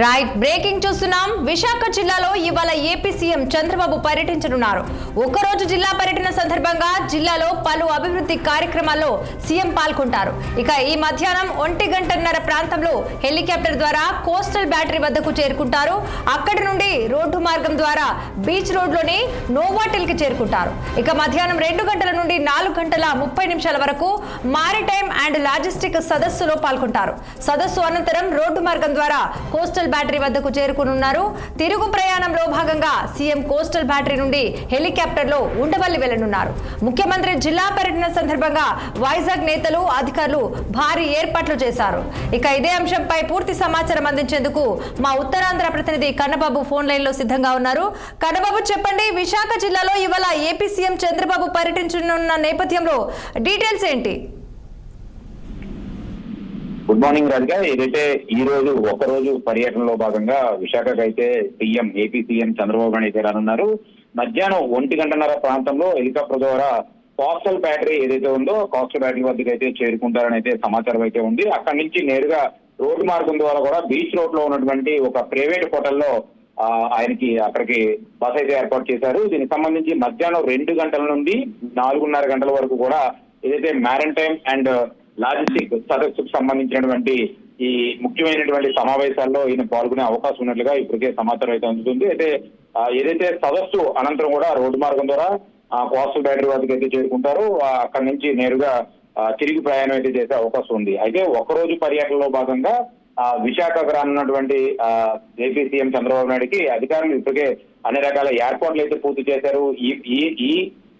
Right breaking చూస్తున్నాం. విశాఖ జిల్లాలో ఇవాళ ఏపీ సీఎం చంద్రబాబు పర్యటించనున్నారు. ఒకరోజు జిల్లా పర్యటన సందర్భంగా జిల్లాలో పలు అభివృద్ధి కార్యక్రమాల్లో సీఎం పాల్గొంటారు. ఇక ఈ మధ్యాహ్నం ఒంటి గంటన్నర ప్రాంతంలో హెలికాప్టర్ ద్వారా కోస్టల్ బ్యాటరీ వద్దకు చేరుకుంటారు. అక్కడి నుండి రోడ్డు మార్గం ద్వారా బీచ్ రోడ్లోని నోవాటిల్కి చేరుకుంటారు. ఇక మధ్యాహ్నం రెండు గంటల నుండి నాలుగు గంటల ముప్పై నిమిషాల వరకు మారిటైమ్ అండ్ లాజిస్టిక్ సదస్సులో పాల్గొంటారు. సదస్సు అనంతరం రోడ్డు మార్గం ద్వారా కోస్టల్ బ్యాటరీ వద్దకు చేరుకునున్నారు. తిరుగు ప్రయాణంలో భాగంగా సీఎం కోస్టల్ బ్యాటరీ నుండి హెలికాప్టర్లో ఉండవల్లి వెళ్ళనున్నారు ముఖ్యమంత్రి జిల్లా పర్యటన సందర్భంగా వైజాగ్ నేతలు అధికారులు భారీ ఏర్పాట్లు చేశారు. ఇక ఇదే అంశంపై పూర్తి సమాచారం అందించేందుకు మా ఉత్తరాంధ్ర ప్రతినిధి కన్నబాబు ఫోన్ లైన్లో సిద్ధంగా ఉన్నారు. కన్నబాబు చెప్పండి విశాఖ జిల్లాలో ఇవాళ ఏపీ సీఎం చంద్రబాబు పర్యటించనున్న నేపథ్యంలో డీటెయిల్స్ ఏంటి? Good morning Radhika. ఏదైతే ఈ రోజు ఒక రోజు పర్యటనలో భాగంగా విశాఖకు అయితే CM AP CM Chandrababu Naidu అయితే రానున్నారు. మధ్యాహ్నం ఒంటి గంటన్నర ప్రాంతంలో హెలికాప్టర్ ద్వారా కోస్టల్ బ్యాటరీ ఏదైతే ఉందో కోస్టల్ బ్యాటరీ వద్దకు అయితే చేరుకుంటారని అయితే సమాచారం అయితే ఉంది. అక్కడి నుంచి నేరుగా రోడ్డు మార్గం ద్వారా కూడా బీచ్ రోడ్లో ఉన్నటువంటి ఒక ప్రైవేట్ హోటల్లో ఆయనకి అక్కడికి బస్ అయితే ఏర్పాటు చేశారు. దీనికి సంబంధించి మధ్యాహ్నం రెండు గంటల నుండి నాలుగున్నర గంటల వరకు కూడా ఏదైతే మ్యారంటైమ్ అండ్ లాజిస్టిక్ సదస్సుకు సంబంధించినటువంటి ఈ ముఖ్యమైనటువంటి సమావేశాల్లో ఈయన పాల్గొనే అవకాశం ఉన్నట్లుగా ఇప్పటికే సమాచారం అయితే అందుతుంది. అయితే ఏదైతే సదస్సు అనంతరం కూడా రోడ్డు మార్గం ద్వారా కోస్టల్ బ్యాటరీ వద్దకు అయితే చేరుకుంటారు అక్కడి నుంచి నేరుగా తిరిగి ప్రయాణం అయితే చేసే అవకాశం ఉంది. అయితే ఒక్కరోజు పర్యటనలో భాగంగా ఆ, విశాఖకు రానున్నటువంటి ఏపీ సీఎం చంద్రబాబు నాయుడికి అధికారులు ఇప్పటికే అన్ని రకాల ఏర్పాట్లు అయితే పూర్తి చేశారు. ఈ ఈ ఈ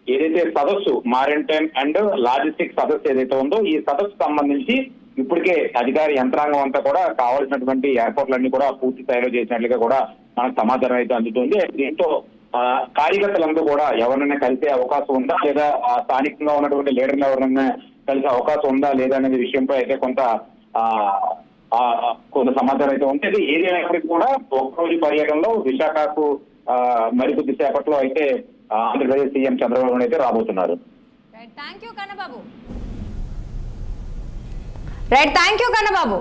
ఏదైతే సదస్సు మారిటైమ్ అండ్ లాజిస్టిక్ సదస్సు ఏదైతే ఉందో ఈ సదస్సు సంబంధించి ఇప్పటికే అధికార యంత్రాంగం అంతా కూడా కావాల్సినటువంటి ఏర్పాట్లన్నీ కూడా పూర్తి స్థాయిలో చేసినట్లుగా కూడా మనకు సమాచారం అయితే అందుతుంది. దీంతో ఆ, కార్యకర్తలందరూ కూడా ఎవరినైనా కలిసే అవకాశం ఉందా? లేదా స్థానికంగా ఉన్నటువంటి లీడర్లు ఎవరినైనా కలిసే అవకాశం ఉందా? లేదా అనేది విషయంపై అయితే కొంత కొంత సమాచారం అయితే ఉంటుంది ఏదైనప్పటికీ కూడా ఒక్కరోజు పర్యటనలో విశాఖకు మరికొద్ది సేపట్లో అయితే ఆంధ్రప్రదేశ్ సీఎం చంద్రబాబు నాయుడు అయితే రాబోతున్నారు. Right thank you Kannababu. Right thank you Kannababu.